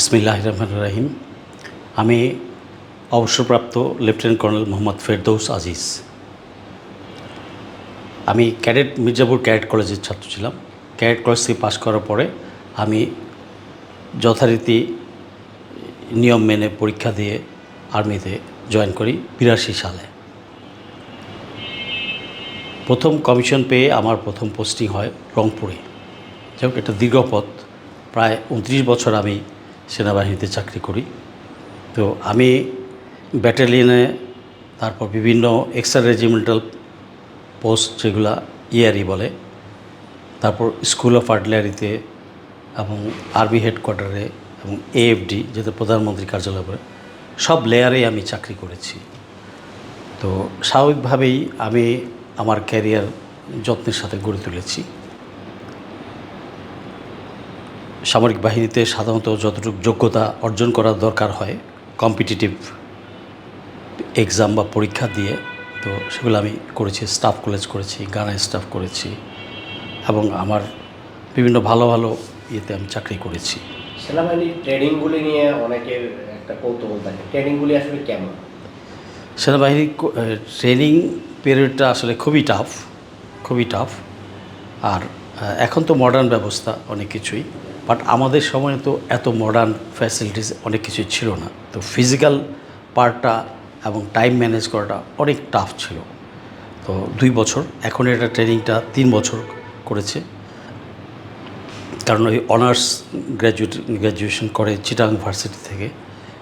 বিসমিল্লাহ রহমান রাহিম আমি অবসরপ্রাপ্ত লেফটেন্যান্ট কর্নেল মোহাম্মদ ফেরদৌস আজিজ। আমি ক্যাডেট মির্জাপুর ক্যাডেট কলেজের ছাত্র ছিলাম। ক্যাডেট কলেজ থেকে পাশ করার পরে আমি যথারীতি নিয়ম মেনে পরীক্ষা দিয়ে আর্মিতে জয়েন করি বিরাশি সালে। প্রথম কমিশন পেয়ে আমার প্রথম পোস্টিং হয় রংপুরে। যাই হোক, এটা দীর্ঘ পথ। প্রায় উনত্রিশ বছর আমি সেনাবাহিনীতে চাকরি করি। তো আমি ব্যাটালিয়নে, তারপর বিভিন্ন এক্সট্রা রেজিমেন্টাল পোস্ট যেগুলা ইয়ারি বলে, তারপর স্কুল অফ আর্টিলারিতে এবং আর্মি হেডকোয়ার্টারে এবং এএফডি যেটা প্রধানমন্ত্রী কার্যালয় করে সব লেয়ারেই আমি চাকরি করেছি। তো স্বাভাবিকভাবেই আমি আমার ক্যারিয়ার যত্নের সাথে গড়ে তুলেছি। সামরিক বাহিনীতে সাধারণত যতটুকু যোগ্যতা অর্জন করার দরকার হয় কম্পিটিটিভ এক্সাম বা পরীক্ষা দিয়ে তো সেগুলো আমি করেছি স্টাফ কলেজ করেছি গানা স্টাফ করেছি এবং আমার বিভিন্ন ভালো ভালো ইয়েতে আমি চাকরি করেছি। সেনাবাহিনীর ট্রেনিংগুলি নিয়ে অনেকের একটা কৌতূহল থাকে। ট্রেনিংগুলি আসলে কেমন? সেনাবাহিনী ট্রেনিং পিরিয়ডটা আসলে খুবই টাফ খুবই টাফ আর এখন তো মডার্ন ব্যবস্থা অনেক কিছুই। বাট আমাদের সময় তো এত মডার্ন ফ্যাসিলিটিস অনেক কিছুই ছিল না। তো ফিজিক্যাল পার্টটা এবং টাইম ম্যানেজ করাটা অনেক টাফ ছিল। তো দুই বছর, এখন এটা ট্রেনিংটা তিন বছর করেছে। কারণ ওই অনার্স গ্র্যাজুয়েট গ্র্যাজুয়েশন করে চিটাং ইউনিভার্সিটি থেকে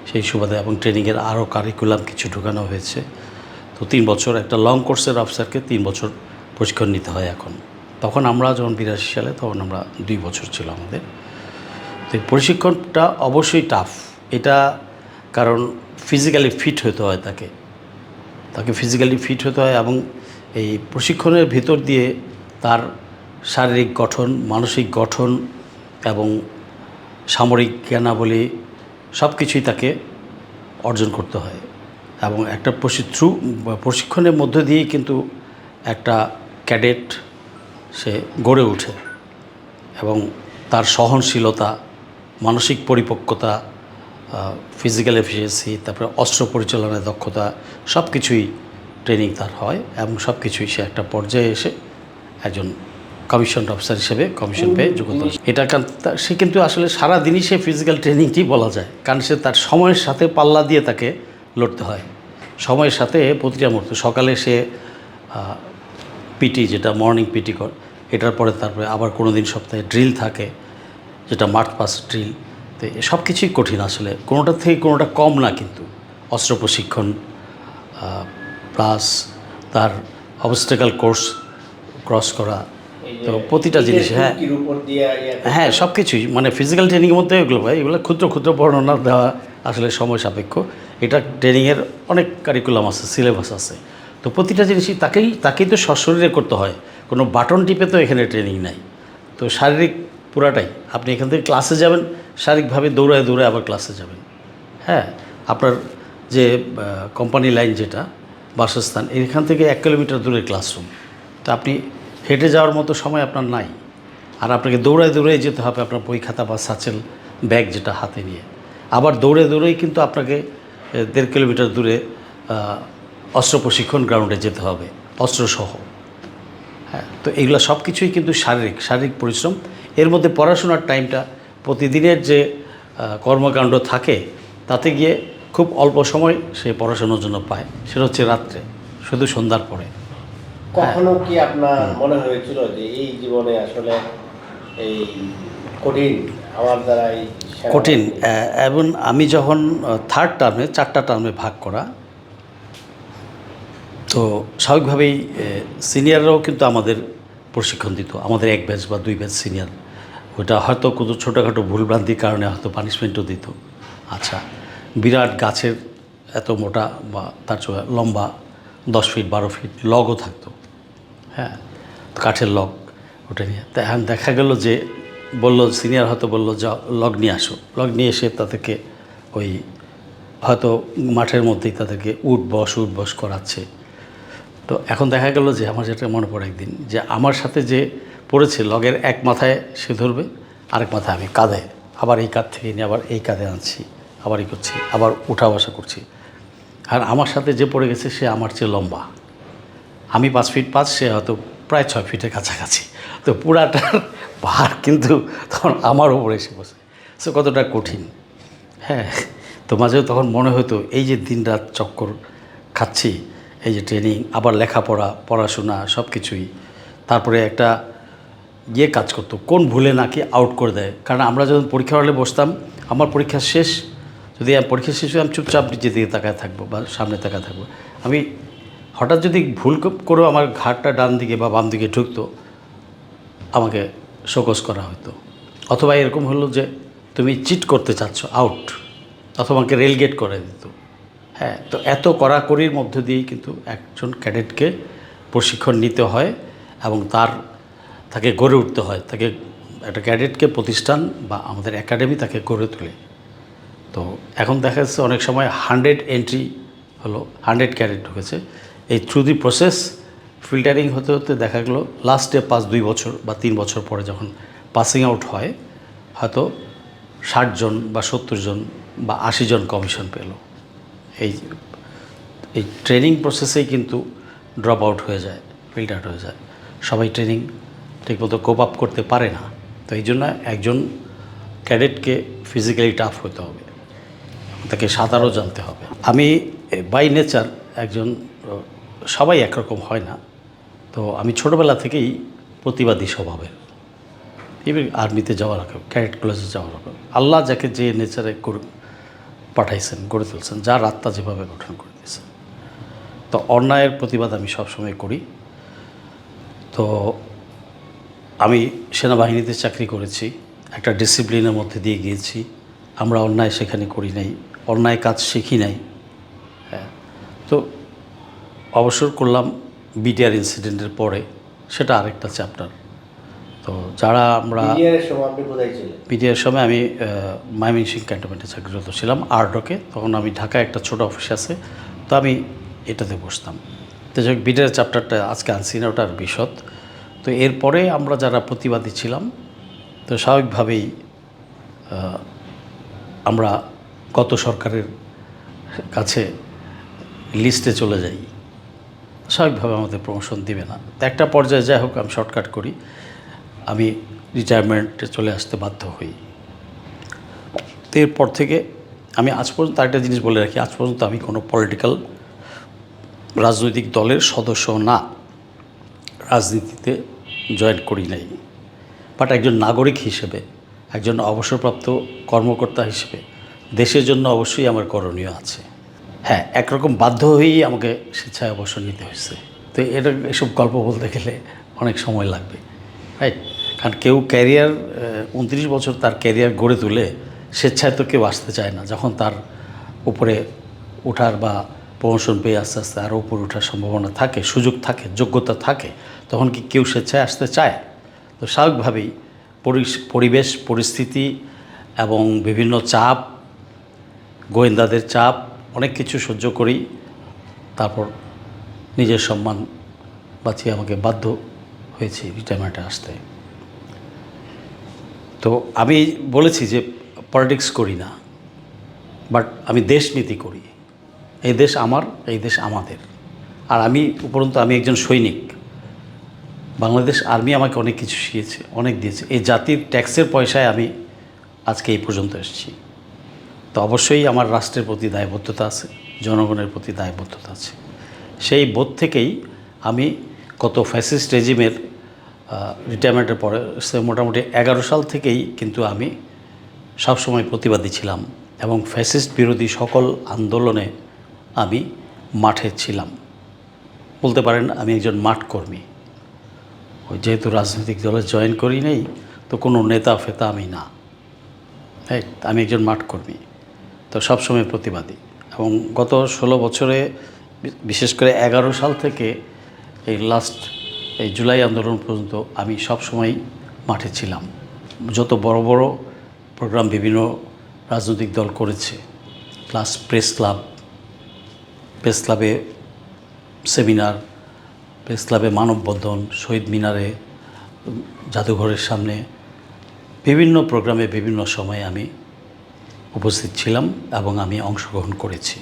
সেই সুবাদে এবং ট্রেনিংয়ের আরও কারিকুলাম কিছু ঢোকানো হয়েছে। তো তিন বছর একটা লং কোর্সের অফিসারকে তিন বছর প্রশিক্ষণ নিতে হয় এখন। তখন আমরা যখন বিরাশি সালে, তখন আমরা দুই বছর ছিল আমাদের। তো প্রশিক্ষণটা অবশ্যই টাফ এটা কারণ ফিজিক্যালি ফিট হতে হয় তাকে। তাকে ফিজিক্যালি ফিট হতে হয় এবং এই প্রশিক্ষণের ভিতর দিয়ে তার শারীরিক গঠন, মানসিক গঠন এবং সামরিক জ্ঞানাবলী সব কিছুই তাকে অর্জন করতে হয়। এবং একটা প্রশিক্ষু প্রশিক্ষণের মধ্য দিয়েই কিন্তু একটা ক্যাডেট সে গড়ে ওঠে এবং তার সহনশীলতা মানসিক পরিপক্কতা ফিজিক্যাল এফিসিয়েন্সি তারপরে অস্ত্র পরিচালনায় দক্ষতা সব কিছুই ট্রেনিং তার হয় এবং সব কিছুই সে একটা পর্যায়ে এসে একজন কমিশন অফিসার হিসেবে কমিশন পেয়ে যোগ্যতা এটা সে কিন্তু আসলে সারা দিনই সে ফিজিক্যাল ট্রেনিংটি বলা যায়। কারণ সে তার সময়ের সাথে পাল্লা দিয়ে তাকে লড়তে হয়। সময়ের সাথে প্রতিটা মুহূর্তে, সকালে সে পিটি যেটা মর্নিং পিটি কর, এটার পরে তারপরে আবার কোনো দিন সপ্তাহে ড্রিল থাকে। যেটা মার্চ পাস ড্রিল তো সব কিছুই কঠিন আসলে। কোনোটা থেকে কোনোটা কম না কিন্তু। অস্ত্র প্রশিক্ষণ প্লাস তার অবস্টেকাল কোর্স ক্রস করা তো প্রতিটা জিনিস হ্যাঁ। ইয়ে হ্যাঁ সব কিছুই। মানে ফিজিক্যাল ট্রেনিংয়ের মধ্যে এগুলো ভাই এগুলো ক্ষুদ্র ক্ষুদ্র বর্ণনা দেওয়া আসলে সময় সাপেক্ষ। এটা ট্রেনিংয়ের অনেক কারিকুলাম আছে সিলেবাস আছে। তো প্রতিটা জিনিসই তাকেই তাকেই তো সশরীরে করতে হয়। কোনো বাটন টিপে তো এখানে ট্রেনিং নাই। তো শারীরিক পুরাটাই। আপনি এখান থেকে ক্লাসে যাবেন, শারীরিকভাবে দৌড়ায় দৌড়ায় আবার ক্লাসে যাবেন। হ্যাঁ আপনার যে কোম্পানি লাইন যেটা, বাসস্থান, এখান থেকে এক কিলোমিটার দূরে ক্লাসরুম তো আপনি হেঁটে যাওয়ার মতো সময় আপনার নাই। আর আপনাকে দৌড়ায় দৌড়ায় যেতে হবে আপনার বই খাতা বা সাচেল ব্যাগ যেটা হাতে নিয়ে। আবার দৌড়ে দৌড়েই কিন্তু আপনাকে দেড় কিলোমিটার দূরে অস্ত্র প্রশিক্ষণ গ্রাউন্ডে যেতে হবে, অস্ত্রসহ। হ্যাঁ তো এগুলো সব কিছুই কিন্তু শারীরিক শারীরিক পরিশ্রম। এর মধ্যে পড়াশোনার টাইমটা প্রতিদিনের যে কর্মকাণ্ড থাকে তাতে গিয়ে খুব অল্প সময় সে পড়াশোনার জন্য পায়। সেটা হচ্ছে রাত্রে শুধু সন্ধ্যার পরে। কখনো কি আপনার মনে হয়েছিল যে এই জীবনে আসলে এই কঠিন আমার দ্বারা এই কঠিন এবং আমি যখন থার্ড টার্মে চারটা টার্মে ভাগ করা তো স্বাভাবিকভাবেই সিনিয়ররাও কিন্তু আমাদের প্রশিক্ষণ দিত। আমাদের এক ব্যাচ বা দুই ব্যাচ সিনিয়র ওটা হয়তো কোনো ছোটোখাটো ভুলভ্রান্তির কারণে হয়তো পানিশমেন্টও দিত। আচ্ছা বিরাট গাছের এত মোটা বা তার চেয়ে লম্বা দশ ফিট বারো ফিট লগও থাকতো। হ্যাঁ কাঠের লগ ওটা নিয়ে। তা এখন দেখা গেল যে বলল সিনিয়র হয়তো বলল যা লগ নিয়ে আসো। লগ নিয়ে এসে তাদেরকে ওই হয়তো মাঠের মধ্যেই তাদেরকে উঠ বস উঠ বস করাচ্ছে। তো এখন দেখা গেল যে আমার যেটা মনে পড়ে একদিন যে আমার সাথে যে পড়েছে, লগের এক মাথায় সে ধরবে, আরেক মাথায় আমি কাঁধে। আবার এই কাঁধ থেকে নিয়ে আবার এই কাঁধে আনছি, আবার এই করছি, আবার উঠা বসা করছি। আর আমার সাথে যে পড়ে গেছে, সে আমার চেয়ে লম্বা। আমি পাঁচ ফিট পাঁচ, সে হয়তো প্রায় ছয় ফিটের কাছাকাছি। তো পুরাটার ভার কিন্তু তখন আমার উপরে এসে বসে সে কতটা কঠিন। হ্যাঁ তো মাঝেও তখন মনে হতো, এই যে দিন রাত চক্কর খাচ্ছি, এই যে ট্রেনিং, আবার লেখাপড়া, পড়াশোনা সব কিছুই তারপরে একটা ইয়ে কাজ করতো। কোন ভুলে নাকি আউট করে দেয়। কারণ আমরা যখন পরীক্ষা হলে বসতাম, আমার পরীক্ষা শেষ। যদি আমি পরীক্ষা শেষ হয়ে আমি চুপচাপ নিচের দিকে তাকায় থাকব বা সামনে তাকায় থাকব। আমি হঠাৎ যদি ভুল করেও আমার ঘাটটা ডান দিকে বা বাম দিকে ঢুকতো, আমাকে শোকস করা হতো। অথবা এরকম হলো যে, তুমি চিট করতে চাচ্ছ আউট অথবা আমাকে রেলগেট করে দিত। হ্যাঁ তো এত কড়াকড়ির মধ্য দিয়েই কিন্তু একজন ক্যাডেটকে প্রশিক্ষণ নিতে হয় এবং তার তাকে গড়ে উঠতে হয়, তাকে একটা ক্যাডেটকে প্রতিষ্ঠান বা আমাদের একাডেমি তাকে গড়ে তোলে। তো এখন দেখা যাচ্ছে অনেক সময় হান্ড্রেড এন্ট্রি হলো, হান্ড্রেড ক্যাডেট ঢুকেছে। এই থ্রু দি প্রসেস ফিল্টারিং হতে হতে দেখা গেলো লাস্টে পাঁচ দুই বছর বা তিন বছর পরে যখন পাসিং আউট হয়, হয়তো ষাট জন বা সত্তর জন বা আশি জন কমিশন পেল। এই এই ট্রেনিং প্রসেসেই কিন্তু ড্রপ আউট হয়ে যায় আউট হয়ে যায়। সবাই ট্রেনিং ঠিকমতো কোপ আপ করতে পারে না। তো এই জন্য একজন ক্যাডেটকে ফিজিক্যালি টাফ হতে হবে। তাকে সাঁতারও জানতে হবে। আমি বাই নেচার একজন, সবাই একরকম হয় না। তো আমি ছোটোবেলা থেকেই প্রতিবাদী স্বভাবের। ইভেন আর্মিতে যাওয়ার আগে ক্যাডেট কলেজে যাওয়ার আগে। আল্লাহ যাকে যে নেচারে পাঠাইছেন, গড়ে তুলছেন যার আত্মা যেভাবে গঠন করে দিয়েছেন। তো অন্যায়ের প্রতিবাদ আমি সবসময় করি। তো আমি সেনাবাহিনীতে চাকরি করেছি একটা ডিসিপ্লিনের মধ্যে দিয়ে গিয়েছি। আমরা অন্যায় সেখানে করি নাই অন্যায় কাজ শিখি নাই। হ্যাঁ তো অবসর করলাম বিটিআর ইনসিডেন্টের পরে সেটা আরেকটা চ্যাপ্টার তো যারা আমরা বিডিআর সময় আমি মাইমিংসিং ক্যান্টনমেন্টে চাকরিরত ছিলাম আর্ডকে। তখন আমি ঢাকায় একটা ছোট অফিস আছে তো আমি এটাতে বসতাম। তো যাই হোক বিডিআর চ্যাপ্টারটা আজকে আনছি না ওটার বিশদ। তো এরপরে আমরা যারা প্রতিবাদী ছিলাম, তো স্বাভাবিকভাবেই আমরা গত সরকারের কাছে লিস্টে চলে যাই। স্বাভাবিকভাবে আমাদের প্রমোশন দিবে না। তো একটা পর্যায়ে যাই হোক, আমি শর্টকাট করি। আমি রিটায়ারমেন্টে চলে আসতে বাধ্য হই। তো এরপর থেকে আমি আজ পর্যন্ত আরেকটা জিনিস বলে রাখি, আজ পর্যন্ত আমি কোনো পলিটিক্যাল রাজনৈতিক দলের সদস্য না। রাজনীতিতে জয়েন করি নাই। বাট একজন নাগরিক হিসেবে, একজন অবসরপ্রাপ্ত কর্মকর্তা হিসেবে দেশের জন্য অবশ্যই আমার করণীয় আছে। হ্যাঁ একরকম বাধ্য হয়েই আমাকে স্বেচ্ছায় অবসর নিতে হয়েছে। তো এটা এসব গল্প বলতে গেলে অনেক সময় লাগবে। রাইট কারণ কেউ ক্যারিয়ার উনত্রিশ বছর তার ক্যারিয়ার গড়ে তুলে স্বেচ্ছায় তো কেউ আসতে চায় না। যখন তার উপরে ওঠার বা প্রমোশন পেয়ে আস্তে আস্তে আরও উপরে ওঠার সম্ভাবনা থাকে, সুযোগ থাকে, যোগ্যতা থাকে তখন কি কেউ স্বেচ্ছায় আসতে চায়? তো স্বাভাবিকভাবেই পরিবেশ, পরিস্থিতি এবং বিভিন্ন চাপ, গোয়েন্দাদের চাপ, অনেক কিছু সহ্য করি। তারপর নিজের সম্মান বাঁচিয়ে আমাকে বাধ্য হয়েছি রিটায়ারমেন্টে আসতে। তো আমি বলেছি যে পলিটিক্স করি না, বাট আমি দেশনীতি করি। এই দেশ আমার, এই দেশ আমাদের। আর আমি উপরন্তু আমি একজন সৈনিক। বাংলাদেশ আর্মি আমাকে অনেক কিছু শিখিয়েছে, অনেক দিয়েছে। এই জাতির ট্যাক্সের পয়সায় আমি আজকে এই পর্যন্ত এসেছি। তো অবশ্যই আমার রাষ্ট্রের প্রতি দায়বদ্ধতা আছে, জনগণের প্রতি দায়বদ্ধতা আছে। সেই বোধ থেকেই আমি কত ফ্যাসিস্ট রেজিমের রিটায়ারমেন্টের পরে মোটামুটি এগারো সাল থেকেই কিন্তু আমি সবসময় প্রতিবাদী ছিলাম এবং ফ্যাসিস্ট বিরোধী সকল আন্দোলনে আমি মাঠে ছিলাম। বলতে পারেন আমি একজন মাঠ কর্মী। ওই যেহেতু রাজনৈতিক দলে জয়েন করি নেই, তো কোনো নেতা ফেতা আমি না। হ্যাঁ আমি একজন মাঠ কর্মী, তো সবসময় প্রতিবাদী। এবং গত ষোলো বছরে, বিশেষ করে এগারো সাল থেকে এই লাস্ট এই জুলাই আন্দোলন পর্যন্ত আমি সবসময় মাঠে ছিলাম। যত বড় বড় প্রোগ্রাম বিভিন্ন রাজনৈতিক দল করেছে প্লাস প্রেস ক্লাব প্রেস ক্লাবে সেমিনার প্রেস ক্লাবে মানববন্ধন, শহীদ মিনারে, জাদুঘরের সামনে বিভিন্ন প্রোগ্রামে বিভিন্ন সময়ে আমি উপস্থিত ছিলাম এবং আমি অংশগ্রহণ করেছি।